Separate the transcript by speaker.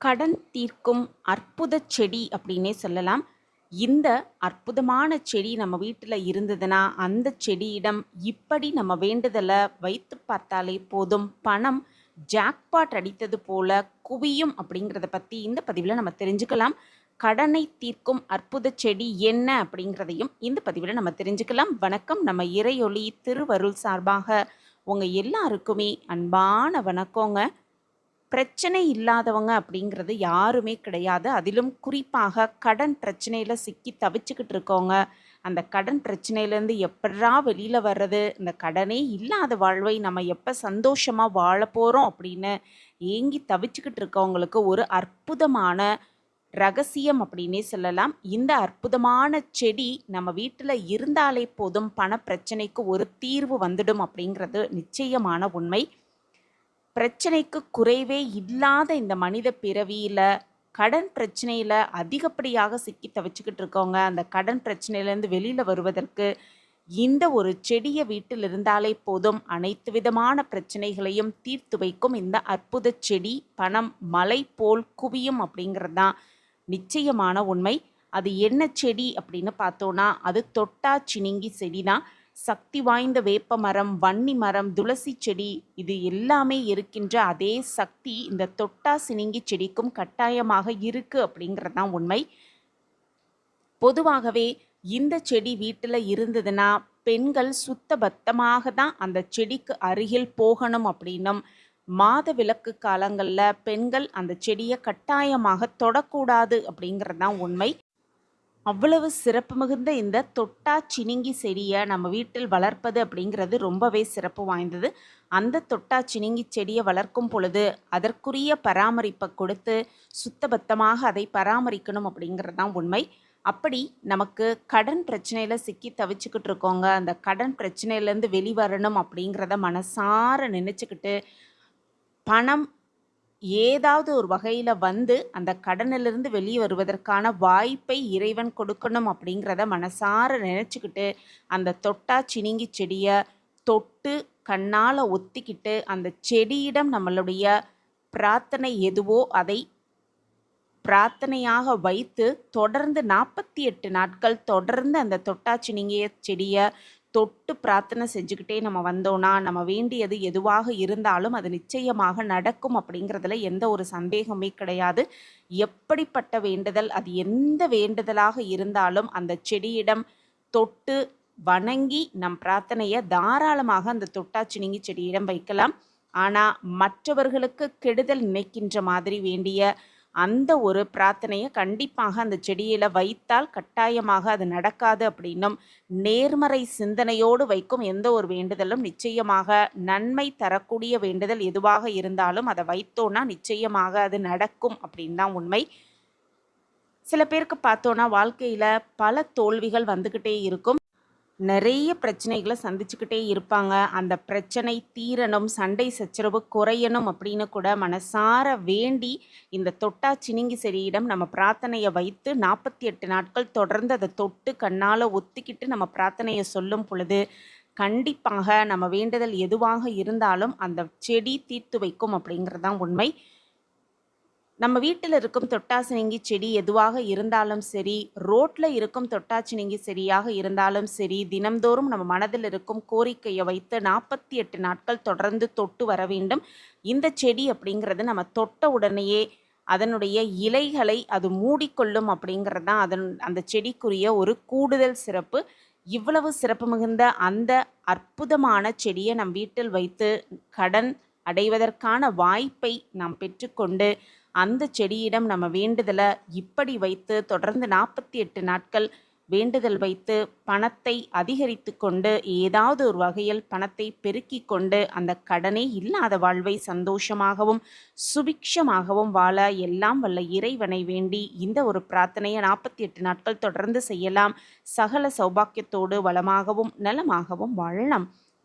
Speaker 1: கடன் தீர்க்கும் அற்புத செடி அப்படின்னே சொல்லலாம். இந்த அற்புதமான செடி நம்ம வீட்டில் இருந்ததுன்னா, அந்த செடியிடம் இப்படி நம்ம வேண்டுதலை வைத்து பார்த்தாலே போதும், பணம் ஜாக்பாட் அடித்தது போல குவியும் அப்படிங்கிறத பற்றி இந்த பதிவில் நம்ம தெரிஞ்சுக்கலாம். கடனை தீர்க்கும் அற்புத செடி என்ன அப்படிங்கிறதையும் இந்த பதிவில் நம்ம தெரிஞ்சுக்கலாம். வணக்கம். நம்ம இறையொளி திருவருள் சார்பாக உங்கள் எல்லாருக்குமே அன்பான வணக்கங்க. பிரச்சனை இல்லாதவங்க அப்படிங்கிறது யாருமே கிடையாது. அதிலும் குறிப்பாக கடன் பிரச்சனையில் சிக்கி தவிச்சுக்கிட்டு இருக்கவங்க, அந்த கடன் பிரச்சனையிலேருந்து எப்படா வெளியில் வர்றது? இந்த கடனே இல்லாத வாழ்வை நம்ம எப்போ சந்தோஷமாக வாழ போகிறோம் அப்படின்னு ஏங்கி தவிச்சுக்கிட்டு இருக்கவங்களுக்கு ஒரு அற்புதமான ரகசியம் அப்படின்னே சொல்லலாம். இந்த அற்புதமான செடி நம்ம வீட்டில் இருந்தாலே போதும், பண பிரச்சனைக்கு ஒரு தீர்வு வந்துடும் அப்படிங்கிறது நிச்சயமான உண்மை. பிரச்சனைக்கு குறைவே இல்லாத இந்த மனித பிறவியில் கடன் பிரச்சனையில் அதிகப்படியாக சிக்கி தவிச்சுக்கிட்டு இருக்கவங்க, அந்த கடன் பிரச்சனையிலேருந்து வெளியில் வருவதற்கு இந்த ஒரு செடிய வீட்டில் இருந்தாலே போதும், அனைத்து விதமான பிரச்சனைகளையும் தீர்த்து வைக்கும் இந்த அற்புத செடி, பணம் மலை போல் குவியும் அப்படிங்கிறது தான் நிச்சயமான உண்மை. அது என்ன செடி அப்படின்னு பார்த்தோன்னா அது தொட்டா சினிங்கி செடி தான். சக்தி வாய்ந்த வேப்ப மரம், வன்னி மரம், துளசி செடி இது எல்லாமே இருக்கின்ற அதே சக்தி இந்த தொட்டா சினிங்கி செடிக்கும் கட்டாயமாக இருக்குது அப்படிங்கிறது தான் உண்மை. பொதுவாகவே இந்த செடி வீட்டில் இருந்ததுன்னா, பெண்கள் சுத்த பத்தமாக தான் அந்த செடிக்கு அருகில் போகணும் அப்படின்னும், மாத விளக்கு காலங்களில் பெண்கள் அந்த செடியை கட்டாயமாக தொடக்கூடாது அப்படிங்கிறது தான் உண்மை. அவ்வளவு சிறப்பு மிகுந்த இந்த தொட்டா சினிங்கி செடியை நம்ம வீட்டில் வளர்ப்பது அப்படிங்கிறது ரொம்பவே சிறப்பு வாய்ந்தது. அந்த தொட்டா சினிங்கி செடியை வளர்க்கும் பொழுது, அதற்குரிய பராமரிப்பை கொடுத்து, சுத்தபத்தமாக அதை பராமரிக்கணும் அப்படிங்கிறது தான் உண்மை. அப்படி நமக்கு கடன் பிரச்சனையில் சிக்கி தவிச்சுக்கிட்டு இருக்கோங்க. அந்த கடன் பிரச்சனையிலேருந்து வெளிவரணும் அப்படிங்கிறத மனசார நினச்சிக்கிட்டு பணம் ஏதாவது ஒரு வகையில் வந்து, அந்த கடனிலிருந்து வெளியே வருவதற்கான வாய்ப்பை இறைவன் கொடுக்கணும் அப்படிங்கிறத மனசார நினச்சிக்கிட்டு அந்த தொட்டா சினிங்கி செடியை தொட்டு, கண்ணால் ஒத்திக்கிட்டு, அந்த செடியிடம் நம்மளுடைய பிரார்த்தனை எதுவோ அதை பிரார்த்தனையாக வைத்து, தொடர்ந்து 48 நாட்கள் தொடர்ந்து அந்த தொட்டாச்சினிங்கிய செடியை தொட்டு பிரார்த்தனை செஞ்சுக்கிட்டே நம்ம வந்தோம்னா, நம்ம வேண்டியது எதுவாக இருந்தாலும் அது நிச்சயமாக நடக்கும் அப்படிங்கிறதுல எந்த ஒரு சந்தேகமே கிடையாது. எப்படிப்பட்ட வேண்டுதல், அது எந்த வேண்டுதலாக இருந்தாலும் அந்த செடியிடம் தொட்டு வணங்கி, நம் பிரார்த்தனையை தாராளமாக அந்த தொட்டாச்சினிங்கி செடியிடம் வைக்கலாம். ஆனால் மற்றவர்களுக்கு கெடுதல் நினைக்கின்ற மாதிரி வேண்டிய அந்த ஒரு பிரார்த்தனையை கண்டிப்பாக அந்த செடியில் வைத்தால் கட்டாயமாக அது நடக்காது அப்படின்னும், நேர்மறை சிந்தனையோடு வைக்கும் எந்த ஒரு வேண்டுதலும் நிச்சயமாக நன்மை தரக்கூடிய வேண்டுதல் எதுவாக இருந்தாலும், அதை வைத்தோன்னா நிச்சயமாக அது நடக்கும் அப்படின்னு தான் உண்மை. சில பேருக்கு பார்த்தோன்னா வாழ்க்கையில் பல தோல்விகள் வந்துக்கிட்டே இருக்கும். நிறைய பிரச்சனைகளை சந்திச்சுக்கிட்டே இருப்பாங்க. அந்த பிரச்சனை தீரணும், சண்டை சச்சரவு குறையணும் அப்படின்னு கூட மனசார வேண்டி, இந்த தொட்டா சினிங்கி செடியிடம் நம்ம பிரார்த்தனையை வைத்து 48 நாட்கள் தொடர்ந்து அதை தொட்டு கண்ணால் ஒத்திக்கிட்டு நம்ம பிரார்த்தனையை சொல்லும் பொழுது, கண்டிப்பாக நம்ம வேண்டுதல் எதுவாக இருந்தாலும் அந்த செடி தீர்த்து வைக்கும் அப்படிங்கிறது தான் உண்மை. நம்ம வீட்டில் இருக்கும் தொட்டாசினிங்கி செடி எதுவாக இருந்தாலும் சரி, ரோட்டில் இருக்கும் தொட்டா செடியாக இருந்தாலும் சரி, தினம்தோறும் நம்ம மனதில் இருக்கும் கோரிக்கையை வைத்து 48 நாட்கள் தொடர்ந்து தொட்டு வர வேண்டும். இந்த செடி அப்படிங்கிறது நம்ம தொட்ட உடனேயே அதனுடைய இலைகளை அது மூடிக்கொள்ளும் அப்படிங்கிறது தான் அதன் அந்த செடிக்குரிய ஒரு கூடுதல் சிறப்பு. இவ்வளவு சிறப்பு மிகுந்த அந்த அற்புதமான செடியை நம் வீட்டில் வைத்து, கடன் அடைவதற்கான வாய்ப்பை நாம் பெற்றுக்கொண்டு, அந்த செடியிடம் நம்ம வேண்டுதலை இப்படி வைத்து தொடர்ந்து 48 நாட்கள் வேண்டுதல் வைத்து, பணத்தை அதிகரித்து கொண்டு, ஏதாவது ஒரு வகையில் பணத்தை பெருக்கிக் கொண்டு, அந்த கடனே இல்லாத வாழ்வை சந்தோஷமாகவும், சுபிக்ஷமாகவும் வாழ எல்லாம் வல்ல இறைவனை வேண்டி, இந்த ஒரு பிரார்த்தனையை நாற்பத்தி எட்டு நாட்கள் தொடர்ந்து செய்யலாம். சகல சௌபாக்கியத்தோடு வளமாகவும், நலமாகவும் வாழலாம்.